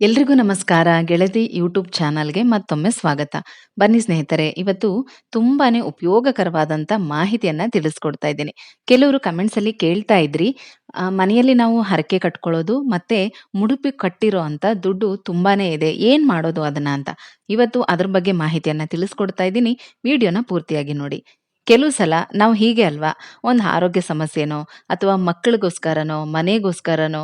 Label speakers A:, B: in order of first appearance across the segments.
A: ಎಲ್ರಿಗೂ ನಮಸ್ಕಾರ. ಗೆಳತಿ ಯೂಟ್ಯೂಬ್ ಚಾನಲ್ಗೆ ಮತ್ತೊಮ್ಮೆ ಸ್ವಾಗತ. ಬನ್ನಿ ಸ್ನೇಹಿತರೆ, ಇವತ್ತು ತುಂಬಾನೇ ಉಪಯೋಗಕರವಾದಂತ ಮಾಹಿತಿಯನ್ನ ತಿಳಿಸ್ಕೊಡ್ತಾ ಇದ್ದೀನಿ. ಕೆಲವರು ಕಮೆಂಟ್ಸ್ ಅಲ್ಲಿ ಕೇಳ್ತಾ ಇದ್ರಿ ಮನೆಯಲ್ಲಿ ನಾವು ಹರಕೆ ಕಟ್ಕೊಳ್ಳೋದು ಮತ್ತೆ ಮುಡುಪಿ ಕಟ್ಟಿರೋ ಅಂತ ದುಡ್ಡು ತುಂಬಾನೇ ಇದೆ, ಏನ್ ಮಾಡೋದು ಅದನ್ನ ಅಂತ. ಇವತ್ತು ಅದ್ರ ಬಗ್ಗೆ ಮಾಹಿತಿಯನ್ನ ತಿಳಿಸ್ಕೊಡ್ತಾ ಇದ್ದೀನಿ. ವಿಡಿಯೋನ ಪೂರ್ತಿಯಾಗಿ ನೋಡಿ. ಕೆಲವು ಸಲ ನಾವು ಹೀಗೆ ಅಲ್ವಾ? ಒಂದು ಆರೋಗ್ಯ ಸಮಸ್ಯೆನೋ, ಅಥವಾ ಮಕ್ಕಳಿಗೋಸ್ಕರನೋ, ಮನೆಗೋಸ್ಕರನೋ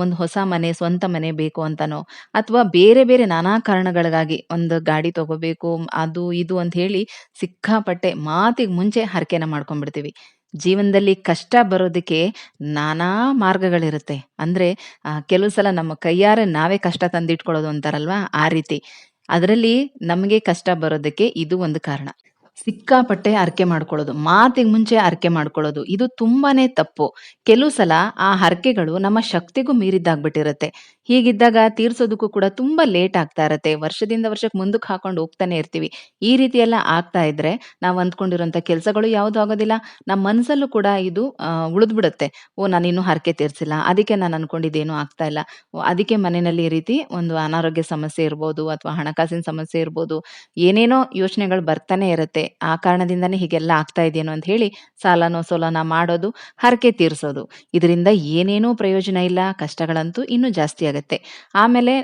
A: ಒಂದು ಹೊಸ ಮನೆ, ಸ್ವಂತ ಮನೆ ಬೇಕು ಅಂತನೋ, ಅಥವಾ ಬೇರೆ ಬೇರೆ ನಾನಾ ಕಾರಣಗಳಿಗಾಗಿ ಒಂದು ಗಾಡಿ ತಗೋಬೇಕು, ಅದು ಇದು ಅಂತ ಹೇಳಿ ಸಿಕ್ಕಾಪಟ್ಟೆ ಮಾತಿಗೆ ಮುಂಚೆ ಹರಕೆನ ಮಾಡ್ಕೊಂಡ್ಬಿಡ್ತೀವಿ. ಜೀವನದಲ್ಲಿ ಕಷ್ಟ ಬರೋದಕ್ಕೆ ನಾನಾ ಮಾರ್ಗಗಳಿರುತ್ತೆ. ಅಂದ್ರೆ ಕೆಲವು ಸಲ ನಮ್ಮ ಕೈಯಾರೆ ನಾವೇ ಕಷ್ಟ ತಂದಿಟ್ಕೊಳ್ಳೋದು ಅಂತಾರಲ್ವಾ? ಆ ರೀತಿ. ಅದರಲ್ಲಿ ನಮಗೆ ಕಷ್ಟ ಬರೋದಕ್ಕೆ ಇದು ಒಂದು ಕಾರಣ. ಸಿಕ್ಕಾಪಟ್ಟೆ ಹರಕೆ ಮಾಡ್ಕೊಳ್ಳೋದು, ಮಾತಿಗೆ ಮುಂಚೆ ಹರಕೆ ಮಾಡ್ಕೊಳ್ಳೋದು, ಇದು ತುಂಬಾನೇ ತಪ್ಪು. ಕೆಲವು ಸಲ ಆ ಹರಕೆಗಳು ನಮ್ಮ ಶಕ್ತಿಗೂ ಮೀರಿದ್ದಾಗ್ಬಿಟ್ಟಿರುತ್ತೆ. ಹೀಗಿದ್ದಾಗ ತೀರ್ಸೋದಕ್ಕೂ ಕೂಡ ತುಂಬಾ ಲೇಟ್ ಆಗ್ತಾ ಇರತ್ತೆ. ವರ್ಷದಿಂದ ವರ್ಷಕ್ಕೆ ಮುಂದಕ್ಕೆ ಹಾಕೊಂಡು ಹೋಗ್ತಾನೆ ಇರ್ತೀವಿ. ಈ ರೀತಿ ಎಲ್ಲ ಆಗ್ತಾ ಇದ್ರೆ ನಾವು ಅಂದ್ಕೊಂಡಿರೋಂಥ ಕೆಲಸಗಳು ಯಾವುದು ಆಗೋದಿಲ್ಲ. ನಮ್ಮ ಮನಸ್ಸಲ್ಲೂ ಕೂಡ ಇದು ಉಳಿದ್ಬಿಡುತ್ತೆ. ಓ, ನಾನು ಇನ್ನೂ ಹರಕೆ ತೀರ್ಸಿಲ್ಲ. ಅದಕ್ಕೆ ನಾನು ಅನ್ಕೊಂಡಿದ್ದೇನು ಆಗ್ತಾ ಇಲ್ಲ. ಅದಕ್ಕೆ ಮನೆಯಲ್ಲಿ ಈ ರೀತಿ ಒಂದು ಅನಾರೋಗ್ಯ ಸಮಸ್ಯೆ ಇರ್ಬೋದು ಅಥವಾ ಹಣಕಾಸಿನ ಸಮಸ್ಯೆ ಇರ್ಬೋದು, ಏನೇನೋ ಯೋಚನೆಗಳು ಬರ್ತಾನೆ ಇರುತ್ತೆ. ಆ ಕಾರಣದಿಂದನೇ ಹೀಗೆಲ್ಲ ಆಗ್ತಾ ಇದೆಯೇನೋ ಅಂತ ಹೇಳಿ ಸಾಲನೋ ಸೋಲನ ಮಾಡೋದು, ಹರಕೆ ತೀರಿಸೋದು. ಇದರಿಂದ ಏನೇನೂ ಪ್ರಯೋಜನ ಇಲ್ಲ, ಕಷ್ಟಗಳಂತೂ ಇನ್ನೂ ಜಾಸ್ತಿ ಆಗುತ್ತೆ. ಆಮೇಲೆ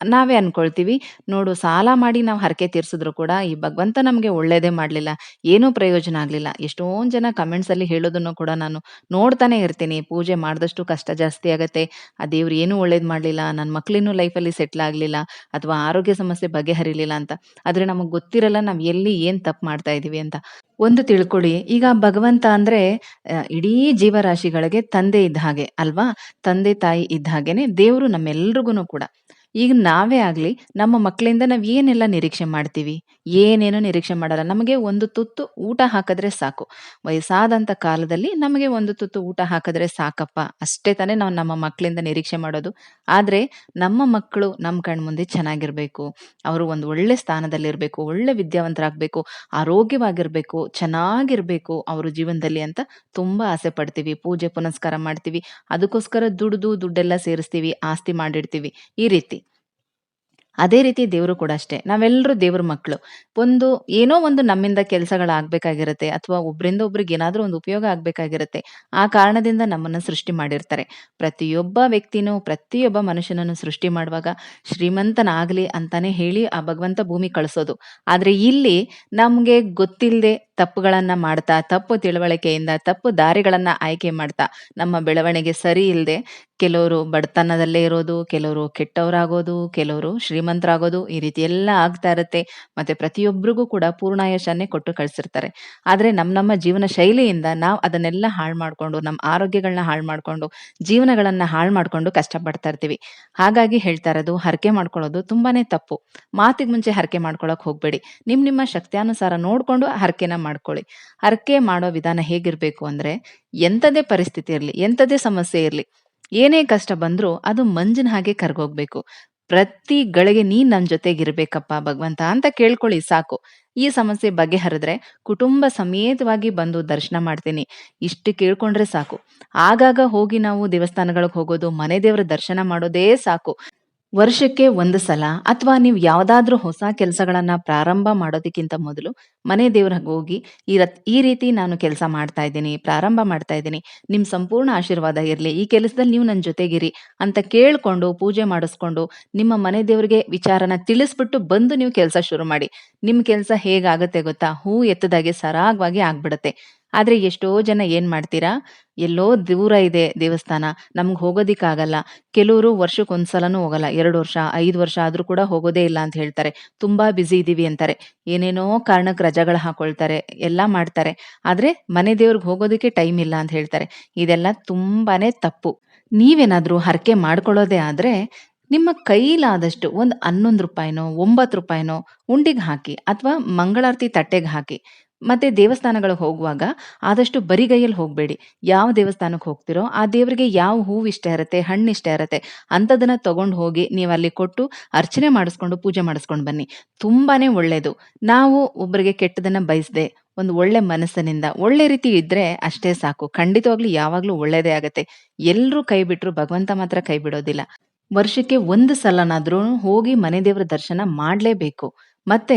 A: ನಾವೇ ಅನ್ಕೊಳ್ತೀವಿ. ನೋಡು, ಸಾಲ ಮಾಡಿ ನಾವು ಹರಕೆ ತೀರ್ಸಿದ್ರು ಕೂಡ ಈ ಭಗವಂತ ನಮಗೆ ಒಳ್ಳೇದೇ ಮಾಡಲಿಲ್ಲ. ಏನೂ ಪ್ರಯೋಜನ ಆಗಲಿಲ್ಲ. ಎಷ್ಟೊಂದು ಜನ ಕಮೆಂಟ್ಸಲ್ಲಿ ಹೇಳೋದನ್ನು ಕೂಡ ನಾನು ನೋಡ್ತಾನೆ ಇರ್ತೀನಿ. ಪೂಜೆ ಮಾಡಿದಷ್ಟು ಕಷ್ಟ ಜಾಸ್ತಿ ಆಗುತ್ತೆ. ಆ ದೇವ್ರು ಏನೂ ಒಳ್ಳೇದು ಮಾಡಲಿಲ್ಲ. ನನ್ನ ಮಕ್ಳಿನ್ನೂ ಲೈಫಲ್ಲಿ ಸೆಟ್ಲ್ ಆಗಲಿಲ್ಲ. ಅಥವಾ ಆರೋಗ್ಯ ಸಮಸ್ಯೆ ಬಗೆಹರಿಲಿಲ್ಲ ಅಂತ. ಆದ್ರೆ ನಮಗೆ ಗೊತ್ತಿರಲ್ಲ ನಾವು ಎಲ್ಲಿ ಏನು ತಪ್ಪು ಮಾಡ್ತಾ ಇದ್ದೀವಿ ಅಂತ. ಒಂದು ತಿಳ್ಕೊಳ್ಳಿ. ಈಗ ಭಗವಂತ ಅಂದ್ರೆ ಇಡೀ ಜೀವರಾಶಿಗಳಿಗೆ ತಂದೆ ಇದ್ದ ಹಾಗೆ ಅಲ್ವಾ? ತಂದೆ ತಾಯಿ ಇದ್ದ ಹಾಗೇನೆ ದೇವರು ನಮ್ಮೆಲ್ರಿಗೂ ಕೂಡ. ಈಗ ನಾವೇ ಆಗ್ಲಿ ನಮ್ಮ ಮಕ್ಕಳಿಂದ ನಾವ್ ಏನೆಲ್ಲ ನಿರೀಕ್ಷೆ ಮಾಡ್ತೀವಿ? ಏನೇನೋ ನಿರೀಕ್ಷೆ ಮಾಡಲ್ಲ? ನಮಗೆ ಒಂದು ತುತ್ತು ಊಟ ಹಾಕಿದ್ರೆ ಸಾಕು. ವಯಸ್ಸಾದಂತ ಕಾಲದಲ್ಲಿ ನಮಗೆ ಒಂದು ತುತ್ತು ಊಟ ಹಾಕಿದ್ರೆ ಸಾಕಪ್ಪ. ಅಷ್ಟೇ ತಾನೇ ನಾವು ನಮ್ಮ ಮಕ್ಕಳಿಂದ ನಿರೀಕ್ಷೆ ಮಾಡೋದು. ಆದ್ರೆ ನಮ್ಮ ಮಕ್ಕಳು ನಮ್ಮ ಕಣ್ಮುಂದೆ ಚೆನ್ನಾಗಿರ್ಬೇಕು. ಅವರು ಒಂದು ಒಳ್ಳೆ ಸ್ಥಾನದಲ್ಲಿರ್ಬೇಕು, ಒಳ್ಳೆ ವಿದ್ಯಾವಂತರಾಗ್ಬೇಕು, ಆರೋಗ್ಯವಾಗಿರ್ಬೇಕು, ಚೆನ್ನಾಗಿರ್ಬೇಕು ಅವರು ಜೀವನದಲ್ಲಿ ಅಂತ ತುಂಬಾ ಆಸೆ ಪಡ್ತೀವಿ. ಪೂಜೆ ಪುನಸ್ಕಾರ ಮಾಡ್ತೀವಿ. ಅದಕ್ಕೋಸ್ಕರ ದುಡ್ದು ದುಡ್ಡೆಲ್ಲ ಸೇರಿಸ್ತೀವಿ, ಆಸ್ತಿ ಮಾಡಿಡ್ತೀವಿ. ಈ ರೀತಿ. ಅದೇ ರೀತಿ ದೇವರು ಕೂಡ ಅಷ್ಟೇ. ನಾವೆಲ್ಲರೂ ದೇವ್ರ ಮಕ್ಕಳು ಒಂದು ಏನೋ ಒಂದು ನಮ್ಮಿಂದ ಕೆಲಸಗಳಾಗಬೇಕಾಗಿರುತ್ತೆ ಅಥವಾ ಒಬ್ಬರಿಂದ ಒಬ್ರಿಗೆ ಏನಾದರೂ ಒಂದು ಉಪಯೋಗ ಆಗ್ಬೇಕಾಗಿರುತ್ತೆ, ಆ ಕಾರಣದಿಂದ ನಮ್ಮನ್ನ ಸೃಷ್ಟಿ ಮಾಡಿರ್ತಾರೆ. ಪ್ರತಿಯೊಬ್ಬ ವ್ಯಕ್ತಿನೂ, ಪ್ರತಿಯೊಬ್ಬ ಮನುಷ್ಯನನ್ನು ಸೃಷ್ಟಿ ಮಾಡುವಾಗ ಶ್ರೀಮಂತನಾಗಲಿ ಅಂತಾನೆ ಹೇಳಿ ಆ ಭಗವಂತ ಭೂಮಿ ಕಳಿಸೋದು. ಆದರೆ ಇಲ್ಲಿ ನಮಗೆ ಗೊತ್ತಿಲ್ಲದೆ ತಪ್ಪುಗಳನ್ನ ಮಾಡ್ತಾ, ತಪ್ಪು ತಿಳುವಳಿಕೆಯಿಂದ, ತಪ್ಪು ದಾರಿಗಳನ್ನ ಆಯ್ಕೆ ಮಾಡ್ತಾ, ನಮ್ಮ ಬೆಳವಣಿಗೆ ಸರಿ ಇಲ್ಲದೆ ಕೆಲವರು ಬಡತನದಲ್ಲೇ ಇರೋದು, ಕೆಲವರು ಕೆಟ್ಟವರಾಗೋದು, ಕೆಲವರು ಶ್ರೀಮಂತರಾಗೋದು ಈ ರೀತಿ ಎಲ್ಲ ಆಗ್ತಾ ಇರುತ್ತೆ. ಮತ್ತೆ ಪ್ರತಿಯೊಬ್ಬರಿಗೂ ಕೂಡ ಪೂರ್ಣಾಯುಷನ್ನೇ ಕೊಟ್ಟು ಕಳ್ಸಿರ್ತಾರೆ. ಆದ್ರೆ ನಮ್ ನಮ್ಮ ಜೀವನ ಶೈಲಿಯಿಂದ ನಾವು ಅದನ್ನೆಲ್ಲ ಹಾಳು ಮಾಡ್ಕೊಂಡು ನಮ್ಮ ಆರೋಗ್ಯಗಳನ್ನ ಹಾಳು ಮಾಡ್ಕೊಂಡು, ಜೀವನಗಳನ್ನ ಹಾಳು ಮಾಡ್ಕೊಂಡು ಕಷ್ಟಪಡ್ತಾ ಇರ್ತೀವಿ. ಹಾಗಾಗಿ ಹೇಳ್ತಾ ಇರೋದು, ಹರಕೆ ಮಾಡ್ಕೊಳ್ಳೋದು ತುಂಬಾನೇ ತಪ್ಪು. ಮಾತಿಗೆ ಮುಂಚೆ ಹರಕೆ ಮಾಡ್ಕೊಳಕ್ ಹೋಗ್ಬೇಡಿ. ನಿಮ್ ನಿಮ್ಮ ಶಕ್ತಿಯಾನುಸಾರ ನೋಡ್ಕೊಂಡು ಹರಕೆನ ಮಾಡ್ಕೊಳ್ಳಿ. ಹರಕೆ ಮಾಡೋ ವಿಧಾನ ಹೇಗಿರ್ಬೇಕು ಅಂದ್ರೆ ಎಂಥದೇ ಪರಿಸ್ಥಿತಿ ಇರ್ಲಿ ಎಂಥದೇ ಸಮಸ್ಯೆ ಇರ್ಲಿ, ಏನೇ ಕಷ್ಟ ಬಂದ್ರೂ ಅದು ಮಂಜಿನ ಹಾಗೆ ಕರ್ಗೋಗ್ಬೇಕು. ಪ್ರತಿ ಗಳಿಗೆ ನೀನ್ ನಮ್ ಜೊತೆಗಿರ್ಬೇಕಪ್ಪ ಭಗವಂತ ಅಂತ ಕೇಳ್ಕೊಳ್ಳಿ ಸಾಕು. ಈ ಸಮಸ್ಯೆ ಬಗೆಹರಿದ್ರೆ ಕುಟುಂಬ ಸಮೇತವಾಗಿ ಬಂದು ದರ್ಶನ ಮಾಡ್ತೀನಿ. ಇಷ್ಟು ಕೇಳ್ಕೊಂಡ್ರೆ ಸಾಕು. ಆಗಾಗ ಹೋಗಿ ನಾವು ದೇವಸ್ಥಾನಗಳಿಗೆ ಹೋಗೋದು, ಮನೆ ದೇವರ ದರ್ಶನ ಮಾಡೋದೇ ಸಾಕು. ವರ್ಷಕ್ಕೆ ಒಂದು ಸಲ ಅಥವಾ ನೀವು ಯಾವುದಾದ್ರೂ ಹೊಸ ಕೆಲಸಗಳನ್ನ ಪ್ರಾರಂಭ ಮಾಡೋದಕ್ಕಿಂತ ಮೊದಲು ಮನೆ ದೇವ್ರಿಗೆ ಹೋಗಿ ಈ ರತ್, ಈ ರೀತಿ ನಾನು ಕೆಲಸ ಮಾಡ್ತಾ ಇದ್ದೀನಿ, ಪ್ರಾರಂಭ ಮಾಡ್ತಾ ಇದ್ದೀನಿ, ನಿಮ್ ಸಂಪೂರ್ಣ ಆಶೀರ್ವಾದ ಇರ್ಲಿ, ಈ ಕೆಲಸದಲ್ಲಿ ನೀವು ನನ್ನ ಜೊತೆಗಿರಿ ಅಂತ ಕೇಳ್ಕೊಂಡು, ಪೂಜೆ ಮಾಡಿಸ್ಕೊಂಡು, ನಿಮ್ಮ ಮನೆ ದೇವ್ರಿಗೆ ವಿಚಾರನ ತಿಳಿಸ್ಬಿಟ್ಟು ಬಂದು ನೀವು ಕೆಲಸ ಶುರು ಮಾಡಿ. ನಿಮ್ ಕೆಲಸ ಹೇಗಾಗತ್ತೆ ಗೊತ್ತಾ? ಹೂ ಎತ್ತದಾಗೆ ಸರಾಗವಾಗಿ ಆಗ್ಬಿಡತ್ತೆ. ಆದ್ರೆ ಎಷ್ಟೋ ಜನ ಏನು ಮಾಡ್ತೀರಾ? ಎಲ್ಲೋ ದೂರ ಇದೆ ದೇವಸ್ಥಾನ, ನಮ್ಗೆ ಹೋಗೋದಿಕ್ಕಾಗಲ್ಲ. ಕೆಲವರು ವರ್ಷಕ್ಕೊಂದ್ಸಲನೂ ಹೋಗಲ್ಲ. ಎರಡು ವರ್ಷ, ಐದು ವರ್ಷ ಆದರೂ ಕೂಡ ಹೋಗೋದೇ ಇಲ್ಲ ಅಂತ ಹೇಳ್ತಾರೆ. ತುಂಬ ಬ್ಯುಸಿ ಇದ್ದೀವಿ ಅಂತಾರೆ. ಏನೇನೋ ಕಾರಣಕ್ಕೆ ರಜಗಳು ಹಾಕೊಳ್ತಾರೆ, ಎಲ್ಲ ಮಾಡ್ತಾರೆ. ಆದರೆ ಮನೆ ದೇವ್ರಿಗೆ ಹೋಗೋದಕ್ಕೆ ಟೈಮ್ ಇಲ್ಲ ಅಂತ ಹೇಳ್ತಾರೆ. ಇದೆಲ್ಲ ತುಂಬಾ ತಪ್ಪು. ನೀವೇನಾದರೂ ಹರಕೆ ಮಾಡ್ಕೊಳ್ಳೋದೇ ಆದರೆ ನಿಮ್ಮ ಕೈಲಾದಷ್ಟು ಒಂದು ಹನ್ನೊಂದು ರೂಪಾಯಿನೋ, ಒಂಬತ್ತು ರೂಪಾಯಿನೋ ಉಂಡಿಗೆ ಹಾಕಿ ಅಥವಾ ಮಂಗಳಾರತಿ ತಟ್ಟೆಗೆ ಹಾಕಿ ಮತ್ತೆ ದೇವಸ್ಥಾನಗಳಿಗೆ ಹೋಗುವಾಗ ಆದಷ್ಟು ಬರಿಗೈಯಲ್ಲಿ ಹೋಗಬೇಡಿ. ಯಾವ ದೇವಸ್ಥಾನಕ್ಕೆ ಹೋಗ್ತಿರೋ ಆ ದೇವರಿಗೆ ಯಾವ ಹೂವು ಇಷ್ಟ ಇರುತ್ತೆ, ಹಣ್ಣು ಇಷ್ಟ ಇರುತ್ತೆ ಅಂಥದ್ದನ್ನ ತಗೊಂಡು ಹೋಗಿ ನೀವು ಅಲ್ಲಿ ಕೊಟ್ಟು ಅರ್ಚನೆ ಮಾಡಿಸ್ಕೊಂಡು ಪೂಜೆ ಮಾಡಿಸ್ಕೊಂಡು ಬನ್ನಿ. ತುಂಬಾನೇ ಒಳ್ಳೇದು. ನಾವು ಒಬ್ಬರಿಗೆ ಕೆಟ್ಟದನ್ನ ಬಯಸದೆ ಒಂದು ಒಳ್ಳೆ ಮನಸ್ಸಿನಿಂದ ಒಳ್ಳೆ ರೀತಿ ಇದ್ರೆ ಅಷ್ಟೇ ಸಾಕು. ಖಂಡಿತವಾಗ್ಲೂ ಯಾವಾಗ್ಲೂ ಒಳ್ಳೇದೇ ಆಗತ್ತೆ. ಎಲ್ಲರೂ ಕೈ ಬಿಟ್ಟರು ಭಗವಂತ ಮಾತ್ರ ಕೈ ಬಿಡೋದಿಲ್ಲ. ವರ್ಷಕ್ಕೆ ಒಂದು ಸಲನಾದ್ರೂ ಹೋಗಿ ಮನೆ ದೇವರ ದರ್ಶನ ಮಾಡ್ಲೇಬೇಕು. ಮತ್ತೆ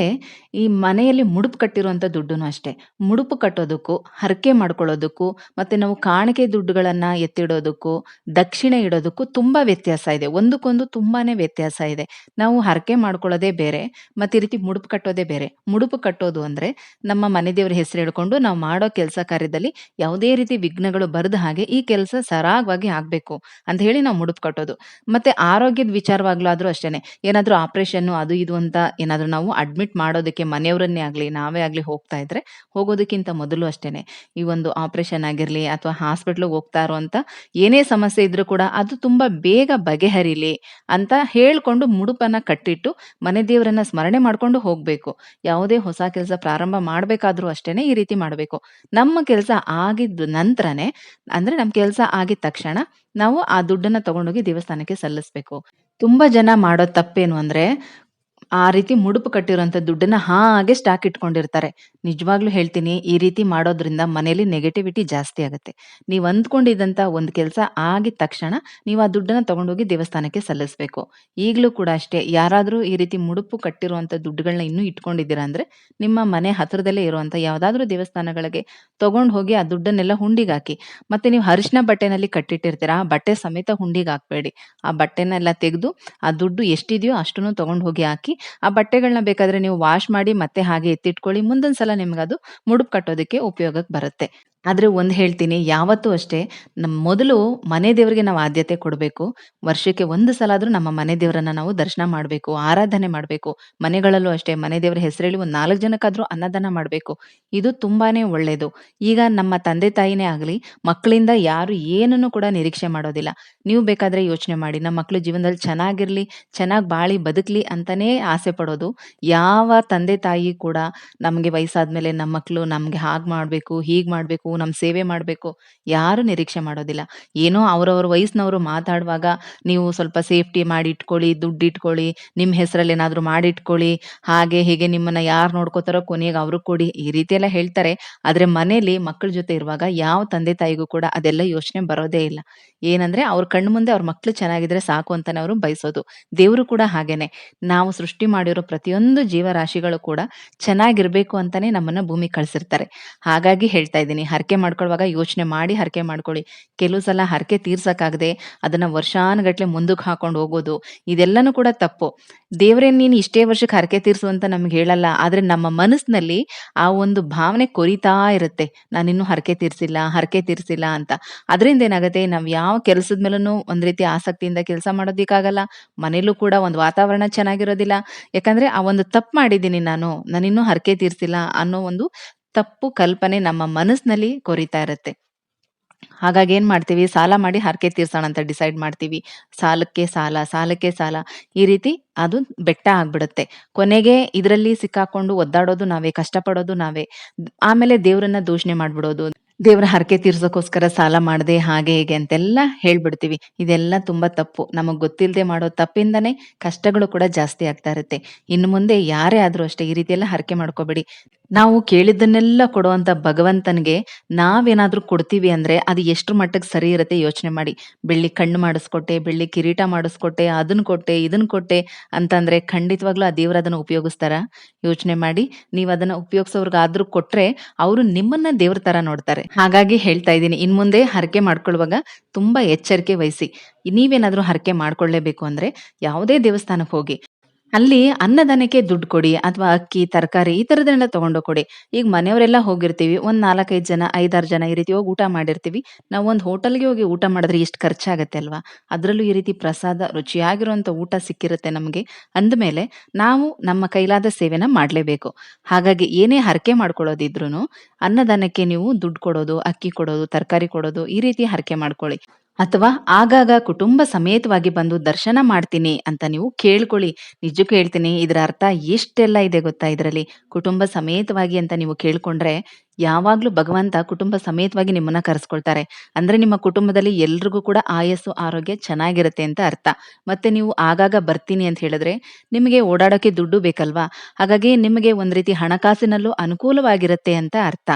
A: ಈ ಮನೆಯಲ್ಲಿ ಮುಡುಪು ಕಟ್ಟಿರುವಂಥ ದುಡ್ಡುನು ಅಷ್ಟೇ. ಮುಡುಪು ಕಟ್ಟೋದಕ್ಕೂ, ಹರಕೆ ಮಾಡ್ಕೊಳ್ಳೋದಕ್ಕೂ, ಮತ್ತೆ ನಾವು ಕಾಣಿಕೆ ದುಡ್ಡುಗಳನ್ನು ಎತ್ತಿಡೋದಕ್ಕೂ, ದಕ್ಷಿಣೆ ಇಡೋದಕ್ಕೂ ತುಂಬಾ ವ್ಯತ್ಯಾಸ ಇದೆ. ಒಂದಕ್ಕೊಂದು ತುಂಬಾನೇ ವ್ಯತ್ಯಾಸ ಇದೆ. ನಾವು ಹರಕೆ ಮಾಡ್ಕೊಳ್ಳೋದೇ ಬೇರೆ, ಮತ್ತೆ ಈ ರೀತಿ ಮುಡುಪು ಕಟ್ಟೋದೇ ಬೇರೆ. ಮುಡುಪು ಕಟ್ಟೋದು ಅಂದ್ರೆ ನಮ್ಮ ಮನೆ ದೇವರ ಹೆಸರು ಹೇಳ್ಕೊಂಡು ನಾವು ಮಾಡೋ ಕೆಲಸ ಕಾರ್ಯದಲ್ಲಿ ಯಾವುದೇ ರೀತಿ ವಿಘ್ನಗಳು ಬರದ ಹಾಗೆ ಈ ಕೆಲಸ ಸರಾಗವಾಗಿ ಆಗಬೇಕು ಅಂತ ಹೇಳಿ ನಾವು ಮುಡುಪು ಕಟ್ಟೋದು. ಮತ್ತೆ ಆರೋಗ್ಯದ ವಿಚಾರವಾಗ್ಲೂ ಆದ್ರೂ ಅಷ್ಟೇನೆ. ಏನಾದ್ರೂ ಆಪರೇಷನ್ ಅದು ಇದು ಅಂತ ಏನಾದ್ರೂ ನಾವು ಅಡ್ಮಿಟ್ ಮಾಡೋದಕ್ಕೆ ಮನೆಯವರನ್ನೇ ಆಗಲಿ, ನಾವೇ ಆಗಲಿ ಹೋಗ್ತಾ ಇದ್ರೆ ಹೋಗೋದಕ್ಕಿಂತ ಮೊದಲು ಅಷ್ಟೇನೆ. ಈ ಒಂದು ಆಪರೇಷನ್ ಆಗಿರಲಿ ಅಥವಾ ಹಾಸ್ಪಿಟ್ಲಿಗೆ ಹೋಗ್ತಾ ಇರುವಂತ ಏನೇ ಸಮಸ್ಯೆ ಇದ್ರೂ ಕೂಡ ಅದು ತುಂಬಾ ಬೇಗ ಬಗೆಹರಿಲಿ ಅಂತ ಹೇಳ್ಕೊಂಡು ಮುಡುಪನ್ನ ಕಟ್ಟಿಟ್ಟು ಮನೆ ದೇವರನ್ನ ಸ್ಮರಣೆ ಮಾಡ್ಕೊಂಡು ಹೋಗ್ಬೇಕು. ಯಾವುದೇ ಹೊಸ ಕೆಲಸ ಪ್ರಾರಂಭ ಮಾಡ್ಬೇಕಾದ್ರೂ ಅಷ್ಟೇನೆ ಈ ರೀತಿ ಮಾಡ್ಬೇಕು. ನಮ್ಮ ಕೆಲಸ ಆಗಿದ್ದ ನಂತರನೇ, ಅಂದ್ರೆ ನಮ್ ಕೆಲಸ ಆಗಿದ ತಕ್ಷಣ ನಾವು ಆ ದುಡ್ಡನ್ನ ತಗೊಂಡೋಗಿ ದೇವಸ್ಥಾನಕ್ಕೆ ಸಲ್ಲಿಸ್ಬೇಕು. ತುಂಬಾ ಜನ ಮಾಡೋ ತಪ್ಪೇನು ಅಂದ್ರೆ ಆ ರೀತಿ ಮುಡುಪು ಕಟ್ಟಿರುವಂತ ದುಡ್ಡನ್ನ ಹಾಗೆ ಸ್ಟಾಕ್ ಇಟ್ಕೊಂಡಿರ್ತಾರೆ. ನಿಜವಾಗ್ಲೂ ಹೇಳ್ತೀನಿ, ಈ ರೀತಿ ಮಾಡೋದ್ರಿಂದ ಮನೇಲಿ ನೆಗೆಟಿವಿಟಿ ಜಾಸ್ತಿ ಆಗುತ್ತೆ ನೀವ್ ಅಂದ್ಕೊಂಡಿದ್ದಂತ ಒಂದ್ ಕೆಲಸ ಆಗಿದ ತಕ್ಷಣ ನೀವು ಆ ದುಡ್ಡನ್ನ ತಗೊಂಡೋಗಿ ದೇವಸ್ಥಾನಕ್ಕೆ ಸಲ್ಲಿಸ್ಬೇಕು. ಈಗ್ಲೂ ಕೂಡ ಅಷ್ಟೇ, ಯಾರಾದ್ರೂ ಈ ರೀತಿ ಮುಡುಪು ಕಟ್ಟಿರುವಂತ ದುಡ್ಡುಗಳನ್ನ ಇನ್ನೂ ಇಟ್ಕೊಂಡಿದ್ದೀರಾ ಅಂದ್ರೆ, ನಿಮ್ಮ ಮನೆ ಹತ್ರದಲ್ಲೇ ಇರುವಂತ ಯಾವ್ದಾದ್ರೂ ದೇವಸ್ಥಾನಗಳಿಗೆ ತಗೊಂಡ್ ಹೋಗಿ ಆ ದುಡ್ಡನ್ನೆಲ್ಲ ಹುಂಡಿಗೆ ಹಾಕಿ. ಮತ್ತೆ ನೀವು ಅರಿಶಿನ ಬಟ್ಟೆನಲ್ಲಿ ಕಟ್ಟಿಟ್ಟಿರ್ತೀರ, ಆ ಬಟ್ಟೆ ಸಮೇತ ಹುಂಡಿಗೆ ಹಾಕ್ಬೇಡಿ. ಆ ಬಟ್ಟೆನೆಲ್ಲ ತೆಗೆದು ಆ ದುಡ್ಡು ಎಷ್ಟಿದೆಯೋ ಅಷ್ಟನ್ನು ತಗೊಂಡ್ ಹೋಗಿ ಹಾಕಿ ಆ ಬಟ್ಟೆಗಳನ್ನ ಬೇಕಾದ್ರೆ ನೀವು ವಾಶ್ ಮಾಡಿ ಮತ್ತೆ ಹಾಗೆ ಎತ್ತಿಟ್ಕೊಳ್ಳಿ. ಮುಂದೊಂದ್ಸಲ ಸಲ ಅದು ಮುಡುಪ್ ಕಟ್ಟೋದಕ್ಕೆ ಉಪಯೋಗಕ್ಕೆ ಬರುತ್ತೆ. ಆದ್ರೆ ಒಂದು ಹೇಳ್ತೀನಿ ಯಾವತ್ತೂ ಅಷ್ಟೇ ನಮ್ಮ ಮೊದಲು ಮನೆ ದೇವರಿಗೆ ನಾವು ಆದ್ಯತೆ ಕೊಡಬೇಕು ವರ್ಷಕ್ಕೆ ಒಂದು ಸಲ ಆದರೂ ನಮ್ಮ ಮನೆ ದೇವರನ್ನ ನಾವು ದರ್ಶನ ಮಾಡಬೇಕು ಆರಾಧನೆ ಮಾಡಬೇಕು ಮನೆಗಳಲ್ಲೂ ಅಷ್ಟೇ ಮನೆ ದೇವರ ಹೆಸರೇಳಿ ಒಂದು ನಾಲ್ಕು ಜನಕ್ಕಾದರೂ ಅನ್ನದಾನ ಮಾಡಬೇಕು ಇದು ತುಂಬಾನೇ ಒಳ್ಳೆಯದು ಈಗ ನಮ್ಮ ತಂದೆ ತಾಯಿನೇ ಆಗಲಿ ಮಕ್ಕಳಿಂದ ಯಾರು ಏನನ್ನು ಕೂಡ ನಿರೀಕ್ಷೆ ಮಾಡೋದಿಲ್ಲ. ನೀವು ಬೇಕಾದ್ರೆ ಯೋಚನೆ ಮಾಡಿ ನಮ್ಮ ಮಕ್ಕಳು ಜೀವನದಲ್ಲಿ ಚೆನ್ನಾಗಿರಲಿ ಚೆನ್ನಾಗಿ ಬಾಳಿ ಬದುಕ್ಲಿ ಅಂತಲೇ ಆಸೆ ಪಡೋದು. ಯಾವ ತಂದೆ ತಾಯಿ ಕೂಡ ನಮಗೆ ವಯಸ್ಸಾದ ಮೇಲೆ ನಮ್ಮ ಮಕ್ಕಳು ನಮಗೆ ಹಾಗೆ ಮಾಡಬೇಕು ಹೀಗೆ ಮಾಡ್ಬೇಕು, ನಮ್ ಸೇವೆ ಮಾಡಬೇಕು ಯಾರು ನಿರೀಕ್ಷೆ ಮಾಡೋದಿಲ್ಲ. ಏನೋ ಅವರವ್ರ ವಯಸ್ಸಿನವರು ಮಾತಾಡುವಾಗ ನೀವು ಸ್ವಲ್ಪ ಸೇಫ್ಟಿ ಮಾಡಿ ಇಟ್ಕೊಳ್ಳಿ, ದುಡ್ಡು ಇಟ್ಕೊಳ್ಳಿ, ನಿಮ್ಮ ಹೆಸರಲ್ಲಿ ಏನಾದರೂ ಮಾಡಿಟ್ಕೊಳ್ಳಿ, ಹಾಗೆ ಹೀಗೆ ನಿಮ್ಮನ್ನ ಯಾರು ನೋಡ್ಕೋತಾರೋ ಕೊನೆಗೆ ಅವ್ರಿಗೆ ಕೊಡಿ. ಈ ರೀತಿ ಹೇಳ್ತಾರೆ. ಆದ್ರೆ ಮನೇಲಿ ಮಕ್ಕಳ ಜೊತೆ ಇರುವಾಗ ಯಾವ ತಂದೆ ತಾಯಿಗೂ ಕೂಡ ಅದೆಲ್ಲ ಯೋಚನೆ ಬರೋದೇ ಇಲ್ಲ. ಏನಂದ್ರೆ ಅವ್ರ ಕಣ್ಣು ಮುಂದೆ ಅವ್ರ ಮಕ್ಳು ಚೆನ್ನಾಗಿದ್ರೆ ಸಾಕು ಅಂತಾನೆ ಅವ್ರು ಬಯಸೋದು. ದೇವ್ರು ಕೂಡ ಹಾಗೇನೆ. ನಾವು ಸೃಷ್ಟಿ ಮಾಡಿರೋ ಪ್ರತಿಯೊಂದು ಜೀವರಾಶಿಗಳು ಕೂಡ ಚೆನ್ನಾಗಿರ್ಬೇಕು ಅಂತಾನೆ ನಮ್ಮನ್ನ ಭೂಮಿ ಕಳ್ಸಿರ್ತಾರೆ. ಹಾಗಾಗಿ ಹೇಳ್ತಾ ಇದ್ದೀನಿ ಹರಕೆ ಮಾಡ್ಕೊಳ್ಳುವಾಗ ಯೋಚನೆ ಮಾಡಿ ಹರಕೆ ಮಾಡ್ಕೊಳ್ಳಿ. ಕೆಲವು ಸಲ ಹರಕೆ ತೀರ್ಸಕ್ಕಾಗದೆ ಅದನ್ನ ವರ್ಷಾನುಗಟ್ಲೆ ಮುಂದಕ್ಕೆ ಹಾಕೊಂಡು ಹೋಗೋದು ಇದೆಲ್ಲನೂ ಕೂಡ ತಪ್ಪು. ದೇವರೇ ನೀನು ಇಷ್ಟೇ ವರ್ಷಕ್ಕೆ ಹರಕೆ ತೀರ್ಸು ಅಂತ ನಮ್ಗೆ ಹೇಳಲ್ಲ. ಆದ್ರೆ ನಮ್ಮ ಮನಸ್ಸಿನಲ್ಲಿ ಆ ಒಂದು ಭಾವನೆ ಕೊರಿತಾ ಇರುತ್ತೆ. ನಾನಿನ್ನೂ ಹರಕೆ ತೀರ್ಸಿಲ್ಲ, ಹರಕೆ ತೀರ್ಸಿಲ್ಲ ಅಂತ. ಅದರಿಂದ ಏನಾಗುತ್ತೆ ನಾವು ಯಾವ ಕೆಲಸದ ಮೇಲೂ ಒಂದ್ ರೀತಿ ಆಸಕ್ತಿಯಿಂದ ಕೆಲಸ ಮಾಡೋದಿಕ್ಕಾಗಲ್ಲ. ಮನೇಲೂ ಕೂಡ ಒಂದು ವಾತಾವರಣ ಚೆನ್ನಾಗಿರೋದಿಲ್ಲ. ಯಾಕಂದ್ರೆ ಆ ಒಂದು ತಪ್ಪು ಮಾಡಿದ್ದೀನಿ ನಾನು. ನಾನಿನ್ನೂ ಹರಕೆ ತೀರ್ಸಿಲ್ಲ ಅನ್ನೋ ಒಂದು ತಪ್ಪು ಕಲ್ಪನೆ ನಮ್ಮ ಮನಸ್ಸಿನಲ್ಲಿ ಕೊರಿತಾ ಇರುತ್ತೆ. ಹಾಗಾಗಿ ಏನ್ ಮಾಡ್ತೀವಿ ಸಾಲ ಮಾಡಿ ಹರಕೆ ತೀರ್ಸೋಣ ಅಂತ ಡಿಸೈಡ್ ಮಾಡ್ತೀವಿ. ಸಾಲಕ್ಕೆ ಸಾಲ, ಸಾಲಕ್ಕೆ ಸಾಲ ಈ ರೀತಿ ಅದು ಬೆಟ್ಟ ಆಗ್ಬಿಡುತ್ತೆ. ಕೊನೆಗೆ ಇದರಲ್ಲಿ ಸಿಕ್ಕಾಕೊಂಡು ಒದ್ದಾಡೋದು ನಾವೇ, ಕಷ್ಟಪಡೋದು ನಾವೇ. ಆಮೇಲೆ ದೇವರನ್ನ ದೂಷಣೆ ಮಾಡ್ಬಿಡೋದು. ದೇವ್ರ ಹರಕೆ ತೀರ್ಸೋಕ್ಕೋಸ್ಕರ ಸಾಲ ಮಾಡದೆ ಹಾಗೆ ಹೀಗೆ ಅಂತೆಲ್ಲ ಹೇಳ್ಬಿಡ್ತೀವಿ. ಇದೆಲ್ಲ ತುಂಬಾ ತಪ್ಪು. ನಮಗ್ ಗೊತ್ತಿಲ್ಲದೆ ಮಾಡೋ ತಪ್ಪಿಂದನೇ ಕಷ್ಟಗಳು ಕೂಡ ಜಾಸ್ತಿ ಆಗ್ತಾ ಇರುತ್ತೆ. ಇನ್ನು ಮುಂದೆ ಯಾರೇ ಆದ್ರೂ ಅಷ್ಟೇ ಈ ರೀತಿ ಎಲ್ಲ ಹರಕೆ ಮಾಡ್ಕೋಬೇಡಿ. ನಾವು ಕೇಳಿದ್ದನ್ನೆಲ್ಲ ಕೊಡುವಂತ ಭಗವಂತನಿಗೆ ನಾವೇನಾದ್ರೂ ಕೊಡ್ತೀವಿ ಅಂದ್ರೆ ಅದು ಎಷ್ಟ್ರ ಮಟ್ಟಕ್ಕೆ ಸರಿ ಇರುತ್ತೆ ಯೋಚನೆ ಮಾಡಿ. ಬೆಳ್ಳಿ ಕಣ್ಣು ಮಾಡಿಸ್ಕೊಟ್ಟೆ, ಬೆಳ್ಳಿ ಕಿರೀಟ ಮಾಡಿಸ್ಕೊಟ್ಟೆ, ಅದನ್ನ ಕೊಟ್ಟೆ, ಇದನ್ ಕೊಟ್ಟೆ ಅಂತಂದ್ರೆ ಖಂಡಿತವಾಗ್ಲೂ ಆ ದೇವ್ರ ಅದನ್ನ ಉಪಯೋಗಿಸ್ತಾರ ಯೋಚನೆ ಮಾಡಿ. ನೀವ್ ಅದನ್ನ ಉಪಯೋಗಿಸೋರ್ಗಾದ್ರೂ ಕೊಟ್ರೆ ಅವರು ನಿಮ್ಮನ್ನ ದೇವ್ರ ತರ ನೋಡ್ತಾರೆ. ಹಾಗಾಗಿ ಹೇಳ್ತಾ ಇದ್ದೀನಿ, ಇನ್ ಮುಂದೆ ಹರಕೆ ಮಾಡ್ಕೊಳ್ಳುವಾಗ ತುಂಬಾ ಎಚ್ಚರಿಕೆ ವಹಿಸಿ. ನೀವೇನಾದ್ರೂ ಹರಕೆ ಮಾಡ್ಕೊಳ್ಳೇಬೇಕು ಅಂದ್ರೆ ಯಾವುದೇ ದೇವಸ್ಥಾನಕ್ಕೆ ಹೋಗಿ. ಅಲ್ಲಿ ಅನ್ನದಾನಕ್ಕೆ ದುಡ್ಡು ಕೊಡಿ ಅಥವಾ ಅಕ್ಕಿ, ತರಕಾರಿ ಈ ತರದನ್ನೆಲ್ಲ ತಗೊಂಡು ಕೊಡಿ. ಈಗ ಮನೆಯವರೆಲ್ಲ ಹೋಗಿರ್ತೀವಿ. ಒಂದ್ 4, 5 ಜನ, 5, 6 ಜನ ಈ ರೀತಿ ಹೋಗಿ ಊಟ ಮಾಡಿರ್ತೀವಿ. ನಾವು ಒಂದು ಹೋಟೆಲ್‌ಗೆ ಹೋಗಿ ಊಟ ಮಾಡಿದ್ರೆ ಎಷ್ಟು ಖರ್ಚಾಗತ್ತೆ ಅಲ್ವಾ? ಅದ್ರಲ್ಲೂ ಈ ರೀತಿ ಪ್ರಸಾದ ರುಚಿಯಾಗಿರುವಂಥ ಊಟ ಸಿಕ್ಕಿರುತ್ತೆ ನಮಗೆ ಅಂದಮೇಲೆ ನಾವು ನಮ್ಮ ಕೈಲಾದ ಸೇವೆನ ಮಾಡಲೇಬೇಕು ಹಾಗಾಗಿ ಏನೇ ಹರಕೆ ಮಾಡ್ಕೊಳ್ಳೋದಿದ್ರೂ ಅನ್ನದಾನಕ್ಕೆ ನೀವು ದುಡ್ಡು ಕೊಡೋದು, ಅಕ್ಕಿ ಕೊಡೋದು, ತರಕಾರಿ ಕೊಡೋದು ಈ ರೀತಿ ಹರಕೆ ಮಾಡ್ಕೊಳ್ಳಿ. ಅಥವಾ ಆಗಾಗ ಕುಟುಂಬ ಸಮೇತವಾಗಿ ಬಂದು ದರ್ಶನ ಮಾಡ್ತೀನಿ ಅಂತ ನೀವು ಕೇಳ್ಕೊಳ್ಳಿ. ನಿಜಕ್ಕೂ ಹೇಳ್ತೀನಿ ಇದರ ಅರ್ಥ ಎಷ್ಟೆಲ್ಲ ಇದೆ ಗೊತ್ತಾ ಇದರಲ್ಲಿ. ಕುಟುಂಬ ಸಮೇತವಾಗಿ ಅಂತ ನೀವು ಕೇಳ್ಕೊಂಡ್ರೆ ಯಾವಾಗ್ಲೂ ಭಗವಂತ ಕುಟುಂಬ ಸಮೇತವಾಗಿ ನಿಮ್ಮನ್ನ ಕರೆಸ್ಕೊಳ್ತಾರೆ. ಅಂದ್ರೆ ನಿಮ್ಮ ಕುಟುಂಬದಲ್ಲಿ ಎಲ್ರಿಗೂ ಕೂಡ ಆಯಸ್ಸು, ಆರೋಗ್ಯ ಚೆನ್ನಾಗಿರುತ್ತೆ ಅಂತ ಅರ್ಥ. ಮತ್ತೆ ನೀವು ಆಗಾಗ ಬರ್ತೀನಿ ಅಂತ ಹೇಳಿದ್ರೆ ನಿಮಗೆ ಓಡಾಡೋಕೆ ದುಡ್ಡು ಬೇಕಲ್ವಾ? ಹಾಗಾಗಿ ನಿಮಗೆ ಒಂದ್ ರೀತಿ ಹಣಕಾಸಿನಲ್ಲೂ ಅನುಕೂಲವಾಗಿರುತ್ತೆ ಅಂತ ಅರ್ಥ.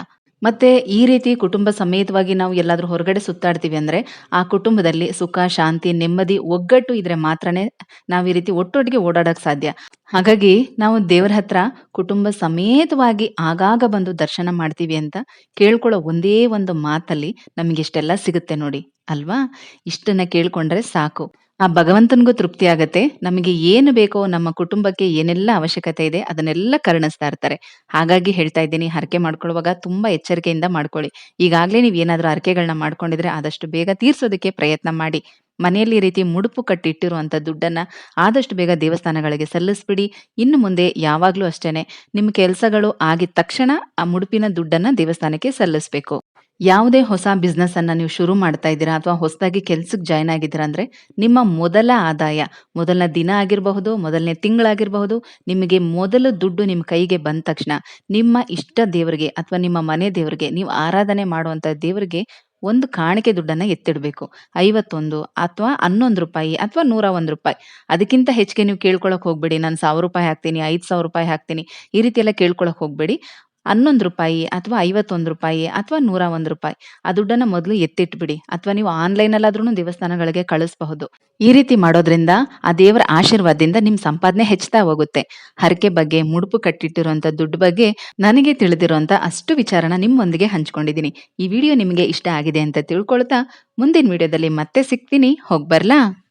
A: ಮತ್ತೆ ಈ ರೀತಿ ಕುಟುಂಬ ಸಮೇತವಾಗಿ ನಾವು ಎಲ್ಲಾದರೂ ಹೊರಗಡೆ ಸುತ್ತಾಡ್ತೀವಿ ಅಂದರೆ ಆ ಕುಟುಂಬದಲ್ಲಿ ಸುಖ, ಶಾಂತಿ, ನೆಮ್ಮದಿ, ಒಗ್ಗಟ್ಟು ಇದ್ರೆ ಮಾತ್ರನೇ ನಾವು ಈ ರೀತಿ ಒಟ್ಟೊಟ್ಟಿಗೆ ಓಡಾಡೋಕೆ ಸಾಧ್ಯ. ಹಾಗಾಗಿ ನಾವು ದೇವರ ಹತ್ರ ಕುಟುಂಬ ಸಮೇತವಾಗಿ ಆಗಾಗ ಬಂದು ದರ್ಶನ ಮಾಡ್ತೀವಿ ಅಂತ ಕೇಳ್ಕೊಳ್ಳೋ ಒಂದೇ ಒಂದು ಮಾತಲ್ಲಿ ನಮ್ಗಿಷ್ಟೆಲ್ಲ ಸಿಗುತ್ತೆ ನೋಡಿ, ಅಲ್ವಾ? ಇಷ್ಟನ್ನ ಕೇಳ್ಕೊಂಡ್ರೆ ಸಾಕು. ಆ ಭಗವಂತನಿಗೂ ತೃಪ್ತಿ ಆಗತ್ತೆ. ನಮಗೆ ಏನು ಬೇಕೋ ನಮ್ಮ ಕುಟುಂಬಕ್ಕೆ ಏನೆಲ್ಲ ಅವಶ್ಯಕತೆ ಇದೆ ಅದನ್ನೆಲ್ಲ ಕರುಣಿಸ್ತಾ ಇರ್ತಾರೆ. ಹಾಗಾಗಿ ಹೇಳ್ತಾ ಇದ್ದೀನಿ, ಹರಕೆ ಮಾಡ್ಕೊಳ್ಳುವಾಗ ತುಂಬಾ ಎಚ್ಚರಿಕೆಯಿಂದ ಮಾಡ್ಕೊಳ್ಳಿ. ಈಗಾಗಲೇ ನೀವು ಏನಾದರೂ ಹರಕೆಗಳನ್ನ ಮಾಡ್ಕೊಂಡಿದ್ರೆ ಆದಷ್ಟು ಬೇಗ ತೀರ್ಸೋದಕ್ಕೆ ಪ್ರಯತ್ನ ಮಾಡಿ. ಮನೆಯಲ್ಲಿ ರೀತಿ ಮುಡುಪು ಕಟ್ಟಿಟ್ಟಿರುವಂತ ದುಡ್ಡನ್ನ ಆದಷ್ಟು ಬೇಗ ದೇವಸ್ಥಾನಗಳಿಗೆ ಸಲ್ಲಿಸ್ಬಿಡಿ. ಇನ್ನು ಮುಂದೆ ಯಾವಾಗ್ಲೂ ಅಷ್ಟೇನೆ, ನಿಮ್ಮ ಕೆಲಸಗಳು ಆಗಿದ ತಕ್ಷಣ ಆ ಮುಡುಪಿನ ದುಡ್ಡನ್ನ ದೇವಸ್ಥಾನಕ್ಕೆ ಸಲ್ಲಿಸ್ಬೇಕು. ಯಾವುದೇ ಹೊಸ ಬಿಸ್ನೆಸ್ ಅನ್ನ ನೀವು ಶುರು ಮಾಡ್ತಾ ಇದ್ದೀರಾ ಅಥವಾ ಹೊಸದಾಗಿ ಕೆಲ್ಸಕ್ಕೆ ಜಾಯ್ನ್ ಆಗಿದ್ದೀರಾ ಅಂದ್ರೆ ನಿಮ್ಮ ಮೊದಲ ಆದಾಯ, ಮೊದಲನೇ ದಿನ ಆಗಿರಬಹುದು, ಮೊದಲನೇ ತಿಂಗಳಾಗಿರಬಹುದು, ನಿಮಗೆ ಮೊದಲು ದುಡ್ಡು ನಿಮ್ಮ ಕೈಗೆ ಬಂದ ತಕ್ಷಣ ನಿಮ್ಮ ಇಷ್ಟ ದೇವರಿಗೆ ಅಥವಾ ನಿಮ್ಮ ಮನೆ ದೇವರಿಗೆ ನೀವು ಆರಾಧನೆ ಮಾಡುವಂತ ದೇವರಿಗೆ ಒಂದು ಕಾಣಿಕೆ ದುಡ್ಡನ್ನ ಎತ್ತಿಡ್ಬೇಕು. 51 ಅಥವಾ ₹11 ಅಥವಾ ₹101 ಅದಕ್ಕಿಂತ ಹೆಚ್ಚಿಗೆ ನೀವು ಕೇಳ್ಕೊಳಕ್ ಹೋಗ್ಬೇಡಿ. ನಾನು ₹1000 ಹಾಕ್ತೀನಿ, ₹5000 ಹಾಕ್ತೀನಿ ಈ ರೀತಿ ಎಲ್ಲ ಕೇಳ್ಕೊಳಕ್ ಹೋಗ್ಬೇಡಿ. ₹11 ಅಥವಾ ₹51 ಅಥವಾ ₹101 ಆ ದುಡ್ಡನ್ನ ಮೊದಲು ಎತ್ತಿಟ್ಬಿಡಿ. ಅಥವಾ ನೀವು ಆನ್‌ಲೈನಲ್ಲಾದ್ರೂನು ದೇವಸ್ಥಾನಗಳಿಗೆ ಕಳಿಸಬಹುದು. ಈ ರೀತಿ ಮಾಡೋದ್ರಿಂದ ಆ ದೇವರ ಆಶೀರ್ವಾದದಿಂದ ನಿಮ್ ಸಂಪಾದನೆ ಹೆಚ್ಚುತ್ತಾ ಹೋಗುತ್ತೆ. ಹರಕೆ ಬಗ್ಗೆ, ಮುಡುಪು ಕಟ್ಟಿಟ್ಟಿರುವಂತ ದುಡ್ಡು ಬಗ್ಗೆ ನನಗೆ ತಿಳಿದಿರುವಂತ ಅಷ್ಟು ವಿಚಾರನ ನಿಮ್ಮೊಂದಿಗೆ ಹಂಚ್ಕೊಂಡಿದ್ದೀನಿ. ಈ ವಿಡಿಯೋ ನಿಮಗೆ ಇಷ್ಟ ಆಗಿದೆ ಅಂತ ತಿಳ್ಕೊಳ್ತಾ ಮುಂದಿನ ವಿಡಿಯೋದಲ್ಲಿ ಮತ್ತೆ ಸಿಗ್ತೀನಿ. ಹೋಗ್ಬರ್ಲಾ?